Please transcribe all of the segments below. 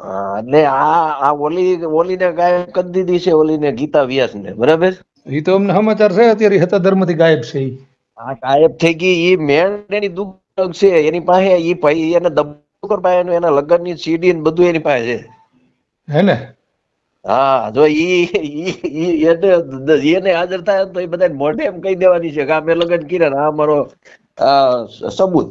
હા, એટલે આ આ ઓલી ઓલીને ગાયબ કરી દીધી છે ઓલીને ગીતા વ્યાસને બરાબર? એ તો અમને સમાચાર છે અત્યારે હતા ધર્મથી ગાયબ છે આ ગાયબ થઈ ગઈ એ મેન એની દુઃખ છે એની પાસે એ ભાઈ એને દબોકર પાસે એનું એના લગ્નની સીડી ને બધું એની પાસે છે. હે ને? હા જો ઈ ઈ એને એને હાજર થાય તો એ બધા મોઢે એમ કહી દેવાની છે કે આ મેં લગ્ન કર્યા ને આ મારો આ સબૂત.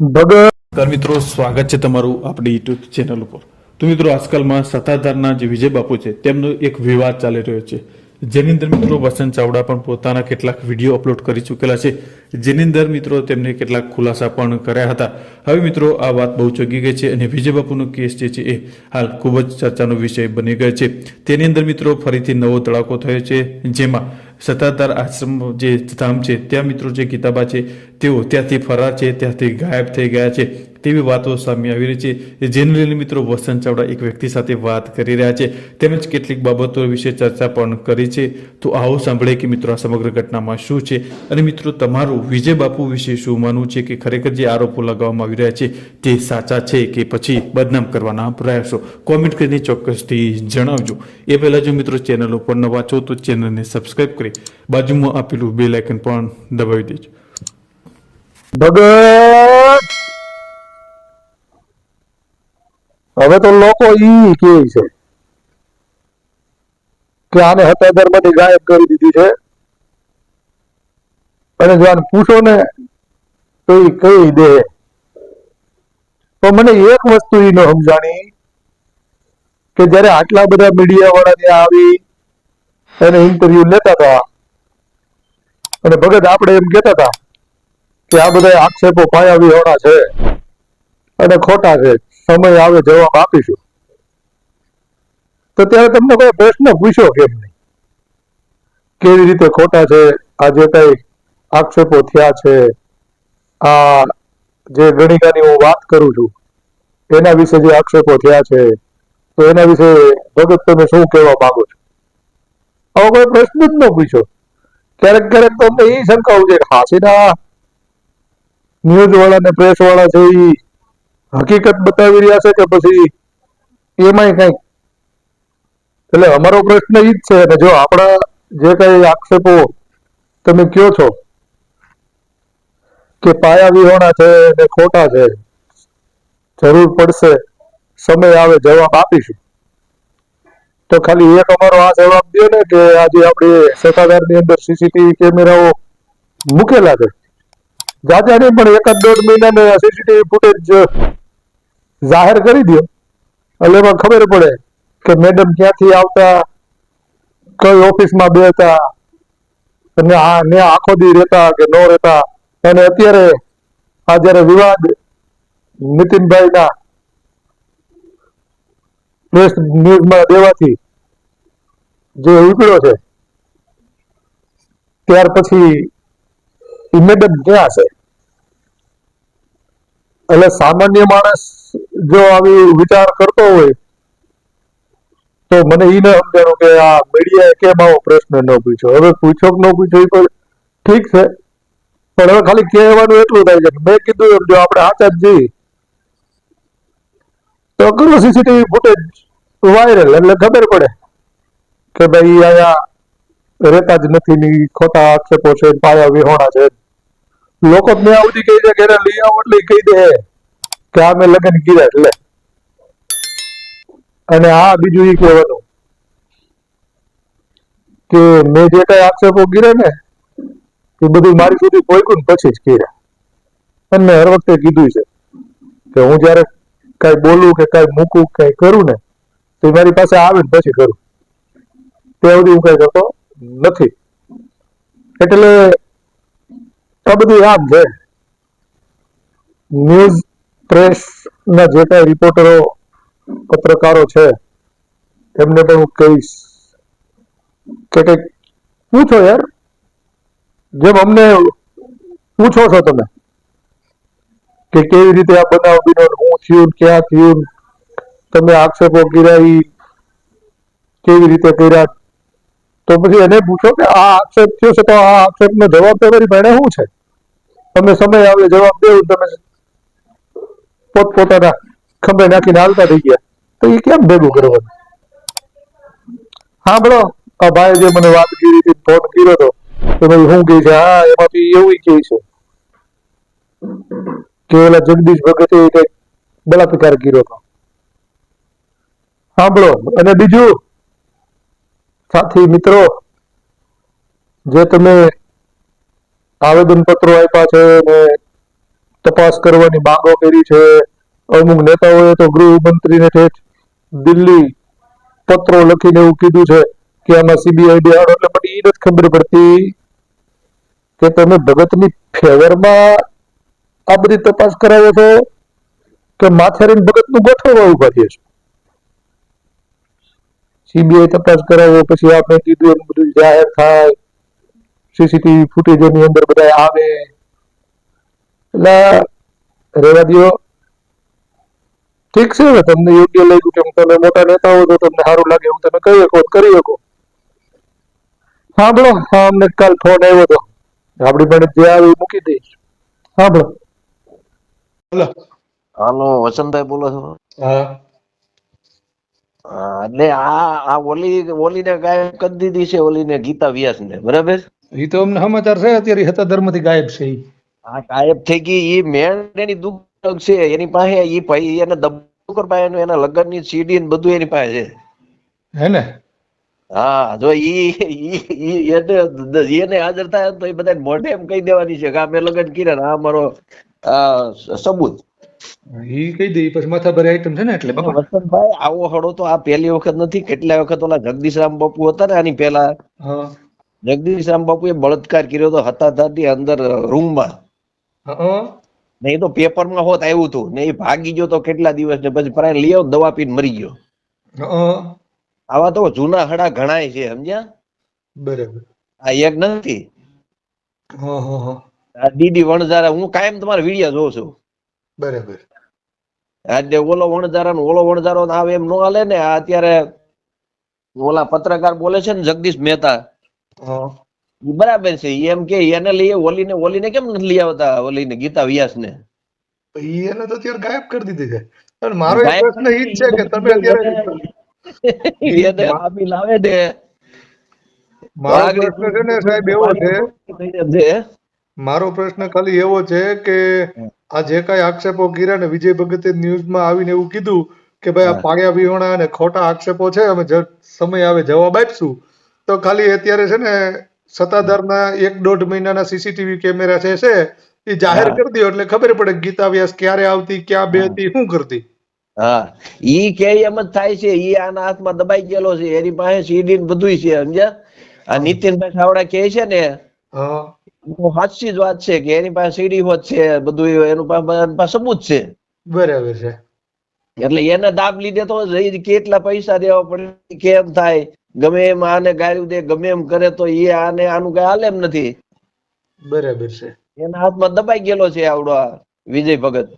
ભગત નમસ્કાર મિત્રો, સ્વાગત છે તમારું આપણી યુટ્યુબ ચેનલ ઉપર. તો મિત્રો, આજકાલમાં સત્તાધારના જે વિજય બાપુ છે, તેમનો એક વિવાદ ચાલી રહ્યો છે. જેની અંદર મિત્રો, વસંત ચાવડા પણ પોતાના કેટલાક વીડિયો અપલોડ કરી ચૂકેલા છે. જેની અંદર મિત્રો, તેમને કેટલાક ખુલાસા પણ કર્યા હતા. હવે મિત્રો, આ વાત બહુ ચગી ગઈ છે અને વિજય બાપુનો કેસ જે છે, એ હાલ ખૂબ જ ચર્ચાનો વિષય બની ગયો છે. તેની અંદર મિત્રો, ફરીથી નવો તડાકો થયો છે. જેમાં સત્તાધાર આશ્રમ જે ધામ છે, ત્યાં મિત્રો જે કિતાબા છે, તેઓ ત્યાંથી ફરાર છે, ત્યાંથી ગાયબ થઈ ગયા છે, તેવી વાતો સામે આવી રહી છે. જેને લઈને મિત્રો વસંત ચાવડા એક વ્યક્તિ સાથે વાત કરી રહ્યા છે. તેમજ કેટલીક બાબતો વિશે ચર્ચા પણ કરી છે. તો આવો સાંભળે કે મિત્રો આ સમગ્ર ઘટનામાં શું છે અને મિત્રો તમારું વિજય બાપુ વિશે શું માનવું છે કે ખરેખર જે આરોપો લગાવવામાં આવી રહ્યા છે તે સાચા છે કે પછી બદનામ કરવાના પ્રયાસો? કોમેન્ટ કરીને ચોક્કસથી જણાવજો. એ પહેલાં જો મિત્રો ચેનલ ઉપર નવા છો તો ચેનલને સબસ્ક્રાઈબ કરી બાજુમાં આપેલું બેલ આઇકન પણ દબાવી દેજો. હવે તો લોકો ઈ કે છે કે આને હતા ધર્મથી ગાયબ કરી દીધી છે. અને જો આને પૂછો ને તો એ કહી દે. તો મને એક વસ્તુ એ ન સમજાણી કે જ્યારે આટલા બધા મીડિયા વાળા ત્યાં આવી એને ઇન્ટરવ્યુ લેતા હતા. અને ભગત આપણે એમ કહેતા હતા કે આ બધા આક્ષેપો પાયા વિહોણા છે અને ખોટા છે. સમય આવે જવાબ આપીશું. તો ત્યારે તમને કોઈ પ્રશ્ન પૂછ્યો કેમ નહીં કેવી રીતે ખોટા છે? આ જે કઈ આક્ષેપો થયા છે, આ જે ગણિકાની હું વાત કરું છું, એના વિશે જે આક્ષેપો થયા છે, તો એના વિશે ભગત તમે શું કહેવા માંગો છો? આવો કોઈ પ્રશ્ન જ ન પૂછ્યો ક્યારેક ક્યારેક તો અમને એ શંકા છે કે હાસીના ન્યૂઝ વાળા ને પ્રેસ વાળા છે એ હકીકત બતાવી રહ્યા છે કે પછી એમાંય કંઈક? એટલે અમારો પ્રશ્ન એ જ છે અને જો આપણા જે કઈ આક્ષેપો તમે કયો છો કે પાયા વિહોણા છે ને ખોટા છે, જરૂર પડશે, સમય આવે જવાબ આપીશું. તો ખાલી એક અમારો આ જવાબ દો ને કે આજે આપણે સત્તાધારની અંદર સીસીટીવી કેમેરાઓ મૂકેલા છે. જાજા નહીં પણ એકાદ દોઢ મહિનાને સીસીટીવી ફૂટેજ જાહેર કરી દો એટલે એમાં ખબર પડે કે મેડમ ક્યાંથી આવતા, કઈ ઓફિસમાં બેતા અને આ ને આખો દી રહેતા કે ન રહેતા. અને અત્યારે આ જયારે વિવાદ નીતિનભાઈના પ્રેસ ન્યૂઝમાં દેવાથી જે ઉકળ્યો છે, ત્યાર પછી મેડમ ક્યાં છે. એટલે સામાન્ય માણસ જો આવી વિચાર કરતો હોય, તો મને એને ન કે આ મીડિયાએ કેમ આવો પ્રશ્ન ન પૂછ્યો. હવે પૂછો કે ન પૂછ્યો એ પણ ઠીક છે. પણ હવે ખાલી કહેવાનું એટલું થાય છે મેં કીધું એમ જો આપણે જઈએ તો કરો સીસીટીવી ફૂટેજ વાયરલ એટલે ખબર પડે કે ભાઈ અહીંયા રહેતા જ નથી ની ખોટા આક્ષેપો છે, પાયા વિહોણા છે. લોકો ત્યાં સુધી કહી દે એને લઈ એટલે કહી દે કે આ મેં લગ્ન કીધા એટલે અને આ બીજું એ કહેવાનું કે મેં જે કઈ આક્ષેપો કર્યા ને એ બધું મારી સુધી પહોંચ્યું ને પછી જ કર્યા. અને હર વખતે કીધું છે કે હું જયારે કઈ બોલું કે કઈ મૂકું કઈ કરું ને, તો મારી પાસે આવે ને પછી કરું. તે સુધી હું કઈ કરતો નથી. એટલે આ બધું આમ છે. ન્યૂઝ પ્રેસ ના જે કઈ રિપોર્ટરો, પત્રકારો છે, એમને પણ હું કહીશ કે કંઈક પૂછો યાર. જેમ અમને પૂછો છો તમે. કે કેવી રીતે આ બનાવ બન્યો હું થયું ક્યાં થયું તમે આક્ષેપો કર્યા એ કેવી રીતે કર્યા? તો પછી એને પૂછો કે આ આક્ષેપ થયો છે તો આ આક્ષેપનો જવાબ તમારી પાસે શું છે? તમે સમય આવે જવાબ દેવું તમે પોતપોતાના ખંભે નાખીને હાલતા થઈ ગયા. તો એ કેમ ભેગું કરવાનું? હા સાંભળો, આ ભાઈ જે મને વાત કરી હતી, ફોન કર્યો હતો તો ભાઈ શું કહે છે? હા, એમાંથી એવું કહે છે. કે ઓલા જગદીશ ભગતે કંઈક બળાત્કાર કર્યો હતો. સાંભળો. અને બીજું, સાથી મિત્રો, જે તમે આવેદન પત્રો આપ્યા છે ને તપાસ કરવાની માંગો કરી છે, અમુક નેતાઓએ તો ગૃહમંત્રીને ઠેઠ દિલ્હી પત્રો લખીને એવું કીધું છે કે આમાં સીબીઆઈડી આવે એટલે મને એ નથી ખબર પડતી કે તમે ભગતની ફેવરમાં આ બધી તપાસ કરાવો છો કે માથેરીને ભગતનું ગોઠવવા ઊભા થયા છો. સીબીઆઈ તપાસ કરાવો, પછી આપણે કીધું એમ બધું જાહેર થાય. સીસીટીવી ફૂટેજ એની અંદર બધા આવે. એટલે રેવા દો ઠીક છે ને તમને યોગ્ય લાગ્યું કેમ તમે મોટા નેતા હો તો તમને સારું લાગે એવું તમે કહી શકો કરી શકો. સાંભળો હા અમને કાલ ફોન આવ્યો હતો આપણી પણ જે આવે મૂકી દઈશ. સાંભળો. બોલો હાલો વસંતભાઈ બોલો છો? હા. એટલે આ આ ઓલી ઓલીને ગાયબ કરી દીધી છે ઓલીને ગીતા વ્યાસને બરાબર? એ તો અમને સમાચાર છે અત્યારે હતા ધર્મથી ગાયબ છે. આ ગાયબ થઈ ગઈ એ મેન એની દુઃખ છે એની પાસે એ ભાઈ એને દબુકર ભાઈ એનું લગ્નની સીડી ને બધું એની પાસે છે. હે ને? હા જો ઈ એને હાજર થાય તો એ બધા મોઢે એમ કહી દેવાની છે કે આ મેં લગ્ન કર્યા આ મારો સબૂત. ઈ કહી દઈ પછી માથા ભરે આઈટમ છે ને એટલે વસંતભાઈ આવો હળો તો આ પહેલી વખત નથી કેટલા વખત ઓલા જગદીશરામ બાપુ હતા ને આની પહેલા? હા. બાપુ એ બળાત્કાર કર્યો હતો હતાધારની અંદર રૂમમાં. નહીં તો પેપરમાં હોત આવ્યું હતું ને એ ભાગી ગયો તો કેટલા દિવસ ને પછી પ્રાય લઈ આવ દવા પીને મરી ગયો. આવા તો જૂના હડા ઘણાય છે સમજ્યા? બરાબર. આ એક નથી. હા હા હા. ડીડી વણઝારા હું કાયમ તમારા વીડિયો જોઉં છું. બરાબર. એટલે ઓલો વણઝારા ઓલો વણઝારો આવે એમ નો હાલે ને આ અત્યારે ઓલા પત્રકાર બોલે છે ને જગદીશ મહેતા. બરાબર છે એમ કે એને લઈએ ઓલી ને ઓલી ને કેમ નથી લઈ આવતા ઓલીને ગીતા વ્યાસ ને એને તો અત્યારે ગાયબ કરી દીધી છે. અને મારો એક પ્રશ્ન એ જ છે કે તમે અત્યારે આપી લાવે ને મારો પ્રશ્ન છે ને સાહેબ એવો છે છે? મારો પ્રશ્ન ખાલી એવો છે કે આ જે કાંઈ આક્ષેપો કર્યા ને વિજય ભગતે ન્યૂઝમાં આવીને એવું કીધું કે ભાઈ આ પાળ્યા વિહોણા અને ખોટા આક્ષેપો છે અમે સમય આવે જવાબ આપશું. તો ખાલી અત્યારે છે ને સત્તાધારના એક દોઢ મહિનાના સીસીટીવી કેમેરા છે છે એ જાહેર. કરી દો એટલે ખબર પડે ગીતા વ્યાસ ક્યારે આવતી ક્યાં બે હતી શું કરતી. હા. ઈ કે એમ જ થાય છે ઈ આના હાથમાં દબાઈ ગયેલો છે એની પાસે સીડી ને બધુંય છે સમજ્યા? આ નીતિનભાઈ ખાવડા કે છે ને હા. સાચી જ વાત છે કે એની પાસે સીડી હોત છે બધું એનું પાસે સબૂત છે. બરાબર છે. એટલે એને દાબ લીધે તો કેટલા પૈસા દેવા પડે કેમ થાય? ગમે એમ આને ગાળ્યું દે ગમે એમ કરે તો એ આને આનું કઈ હાલે એમ નથી. બરાબર છે. એના હાથમાં દબાઈ ગયેલો છે આવડો વિજય ભગત.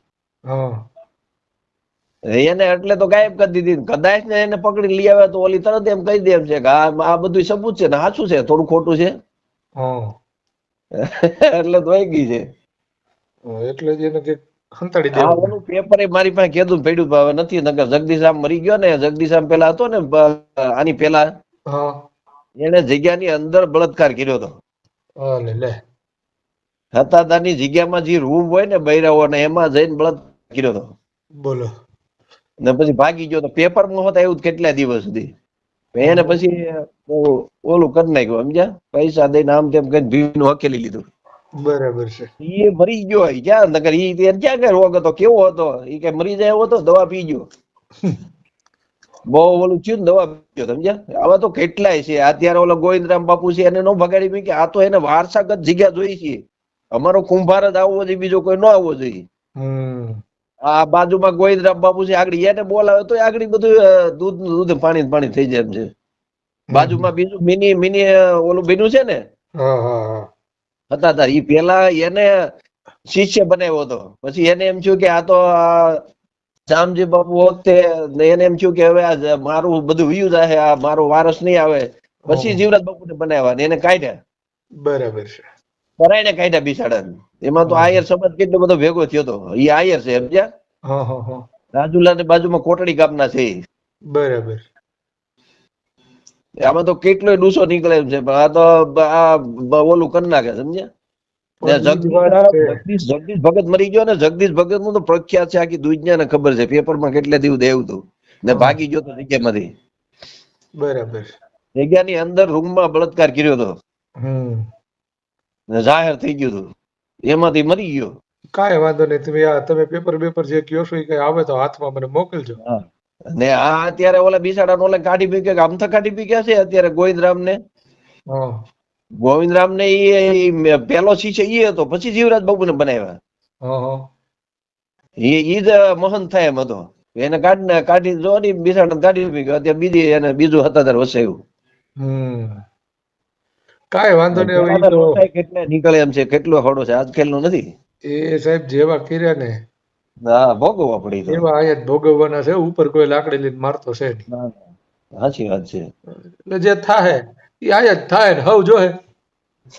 હા. એને એટલે તો ગાયબ કરી દીધી. કદાચ ને એને પકડી લઈ આવે તો ઓલી તરત એમ કહી દે એમ છે કે આ આ બધું સબૂત છે ને સાચું છે? થોડું ખોટું છે? હા. એટલે વહી ગઈ છે એટલે જ એને કે ખંતાડી દે આનું પેપર એ મારી પાસે કીધું પડ્યું હવે નથી નકર જગદીશામ મરી ગયો ને જગદીશામ પેલા હતો ને આની પેલા હા. એને જગ્યાની અંદર બળાત્કાર કર્યો હતો. લે લે. હતાદારની જગ્યામાં જે રૂમ હોય ને બૈરાઓને એમાં જઈને બળાત્કાર કર્યો હતો. બોલો. ને પછી ભાગી ગયો તો પેપરમાં હોત એવું કેટલા દિવસ સુધી? એને પછી ઓલું કરી નાખ્યું સમજ્યા? પૈસા દઈને આમ તેમ કઈ ભીનું હકેલી લીધું. બરાબર છે. એ મરી ગયો ક્યાં? નકર ઈ ક્યાં કઈ રોગ હતો કેવો હતો? ઈ કઈ મરી જાય હતો દવા પી ગયો. બહુ ઓલું થયું ને દવા પીજો સમજ્યા? આવા તો કેટલાય છે. અત્યારે ઓલો ગોવિંદરામ બાપુ છે એને નો ભગાડી કે આ તો એને વારસાગત જગ્યા જોઈ છે. અમારો કુંભાર જ આવવો જોઈએ બીજો કોઈ ન આવવો જોઈએ. આ બાજુમાં ગોવિંદરામ બાપુ છે આગળ એને બોલાવે તો આગળ બધું દૂધ દૂધ પાણી પાણી થઈ જાય એમ છે. બાજુમાં બીજું મિની મિની ઓલું બીનું છે ને? હતા હતા એ પેલા એને શિષ્ય બનાવ્યો હતો. પછી એને એમ થયું કે આ તો આ જામજી બાપુ વખતે એને એમ થયું કે હવે આ મારું બધું વ્યુ જાય આ મારો વારસ નહીં આવે. પછી જીવરાજ જીવરાજ બાપુને બનાવ્યા ને એને કાઢ્યા. બરાબર છે. પરાઈને કાઢ્યા બિસાડા એમાં તો આયર સમાજ કેટલો બધો ભેગો થયો હતો એ આયર છે સમજ્યા? રાજુલા ની બાજુમાં કોટડી ગામના છે. બરાબર. આમાં તો કેટલો ડૂસો નીકળે છે પણ આ તો આ ઓલું કરી નાખે સમજ્યા? ને જગદીશ ભગત મરી ગયો ને જગદીશ ભગતનું તો પ્રખ્યાત છે આખી દુનિયાને ખબર છે પેપરમાં કેટલે દિવસ દેવું હતું ને ભાગી ગયો તો જગ્યામાંથી. બરાબર. જગ્યાની અંદર રૂમમાં બળાત્કાર કર્યો હતો ને જાહેર થઈ ગયું હતું એમાંથી મરી ગયો. કાંઈ વાંધો નહીં. તમે આ તમે પેપર બેપર જે કયો છો એ કઈ આવે તો હાથમાં મને મોકલજો. ને આ અત્યારે ઓલા બિસાડા ઓલા કાઢી પી કે આમથા કાઢી પી ગયા છે અત્યારે ગોવિંદરામ ને ગોવિંદરામ ને એ પેલો શિષ્ય એ હતો પછી જીવરાજ બાબુ ને બનાવ્યા એ ઈ જ મહંત થાય એમ હતો. એને કાઢી કાઢી જો ને બિસાડા કાઢી પી ગયો અત્યારે બીજી એને બીજું હતાધાર વસાયું. હમ. કાંઈ વાંધો નહીં તો કેટલા નીકળે એમ છે કેટલો હળો છે? આજકાલનો નથી? એ સાહેબ જેવા કર્યા ને હા ભોગવવા પડી તો. એવા અહીંયા ભોગવવાના છે ઉપર કોઈ લાકડી લઈને મારતો છે નહીં. સાચી વાત છે. એટલે જે થાય એ જ થાય ને હવ જોહે.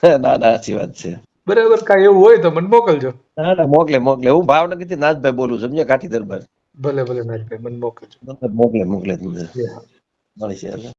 ના ના સાચી વાત છે. બરાબર કાંઈ એવું હોય તો મને મોકલજો. ના ના મોકલે મોકલે. હું ભાવનગરથી નાથભાઈ બોલું સમજે કાઠી દરબાર ભલે ભલે નાથભાઈ મને મોકલજો. મોકલે મોકલે તમને. મળી છે